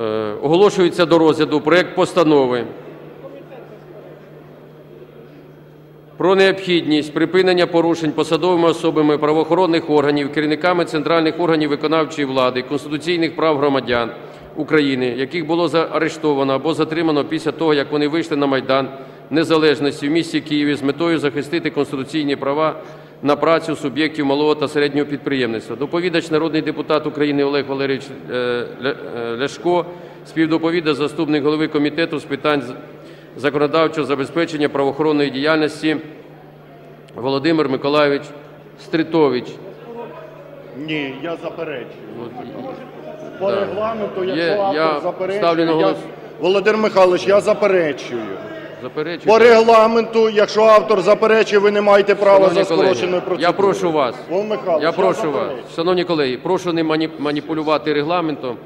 Е, Оголошується до розгляду проект постанови про необхідність припинення порушень посадовими особами правоохоронних органів, керівниками центральних органів виконавчої влади, конституційних прав громадян України, яких було заарештовано або затримано після того, як вони вийшли на Майдан Незалежності в місті Києві з метою захистити конституційні права на працю суб'єктів малого та середнього підприємництва. Доповідач народний депутат України Олег Валерійович е, е, Ляшко, співдоповідач заступник голови комітету з питань законодавчого забезпечення правоохоронної діяльності Володимир Миколайович Стритович. Ні, я заперечую. По регламенту, якщо автор я заперечує, я... Володимир Михайлович, я заперечую. Заперечуєте? По регламенту, якщо автор заперечує, ви не маєте права Шановні за скороченою процедурою. Я прошу вас. Михайлович, Я прошу вас, шановні колеги, прошу не мані- маніпулювати регламентом.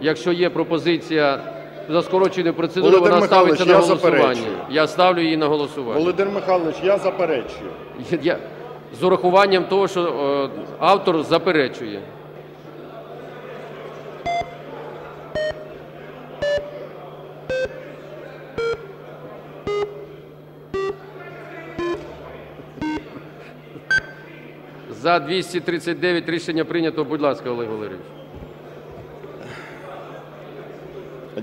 Якщо є пропозиція за скороченою процедурою, Володимир вона ставиться на я голосування. заперечую. Я ставлю її на голосування. Володимир Михайлович, я заперечую. Я, з урахуванням того, що е, автор заперечує. За 239 рішення прийнято. Будь ласка, Олег Валерійович.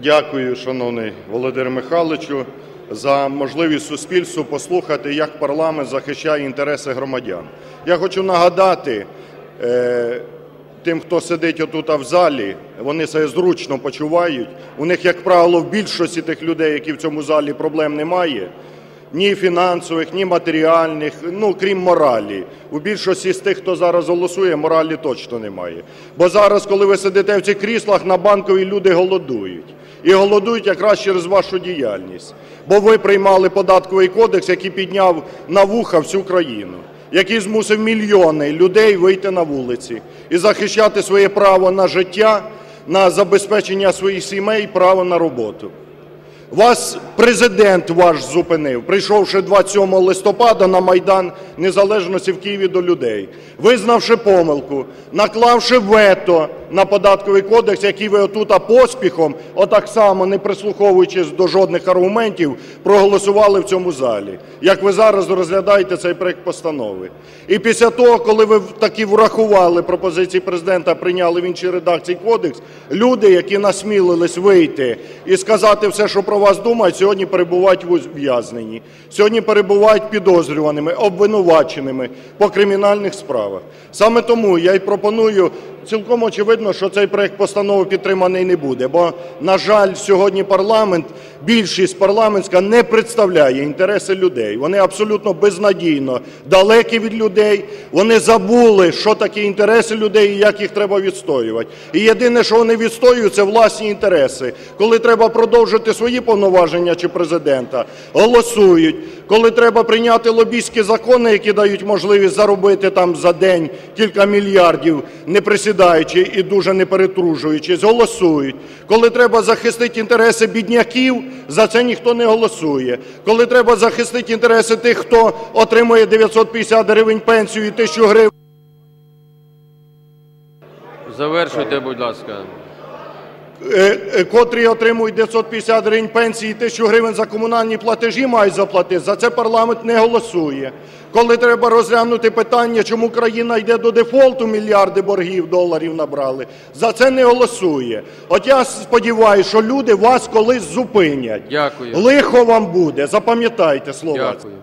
Дякую, шановний Володимир Михайловичу, за можливість суспільству послухати, як парламент захищає інтереси громадян. Я хочу нагадати е, тим, хто сидить отут в залі, вони себе зручно почувають. У них, як правило, в більшості тих людей, які в цьому залі проблем немає. Ні фінансових, ні матеріальних, ну крім моралі. У більшості з тих, хто зараз голосує, моралі точно немає. Бо зараз, коли ви сидите в цих кріслах, на банковій люди голодують. І голодують якраз через вашу діяльність. Бо ви приймали податковий кодекс, який підняв на вуха всю країну, який змусив мільйони людей вийти на вулиці і захищати своє право на життя, на забезпечення своїх сімей, право на роботу. Вас президент ваш зупинив, прийшовши 27 листопада на Майдан Незалежності в Києві до людей, визнавши помилку, наклавши вето на податковий кодекс, який ви отут поспіхом, отак само не прислуховуючись до жодних аргументів, проголосували в цьому залі, як ви зараз розглядаєте цей проект постанови. І після того, коли ви таки врахували пропозиції президента, прийняли в іншій редакції кодекс, люди, які насмілились вийти і сказати все, що про вас думають, сьогодні перебувають в ув'язненні, сьогодні перебувають підозрюваними, обвинуваченими по кримінальних справах. Саме тому я й пропоную, цілком очевидно, що цей проект постанови підтриманий не буде, бо, на жаль, сьогодні парламент, більшість парламентська не представляє інтереси людей. Вони абсолютно безнадійно далекі від людей, вони забули, що таке інтереси людей і як їх треба відстоювати. І єдине, що вони відстоюють, це власні інтереси. Коли треба продовжити свої повноваження чи президента, голосують. Коли треба прийняти лобістські закони, які дають можливість заробити там за день кілька мільярдів, не присідаючи і дуже не перетружуючись, голосують. Коли треба захистити інтереси бідняків, за це ніхто не голосує. Коли треба захистити інтереси тих, хто отримує 950 гривень пенсію і 1000 гривень, Завершуйте, будь ласка. Е, е, котрі отримують 950 гривень пенсії і 1000 гривень за комунальні платежі мають заплатити, за це парламент не голосує. Коли треба розглянути питання, чому країна йде до дефолту, мільярди боргів доларів набрали, за це не голосує. От я сподіваюся, що люди вас колись зупинять. Дякую. Лихо вам буде, запам'ятайте слова. Дякую.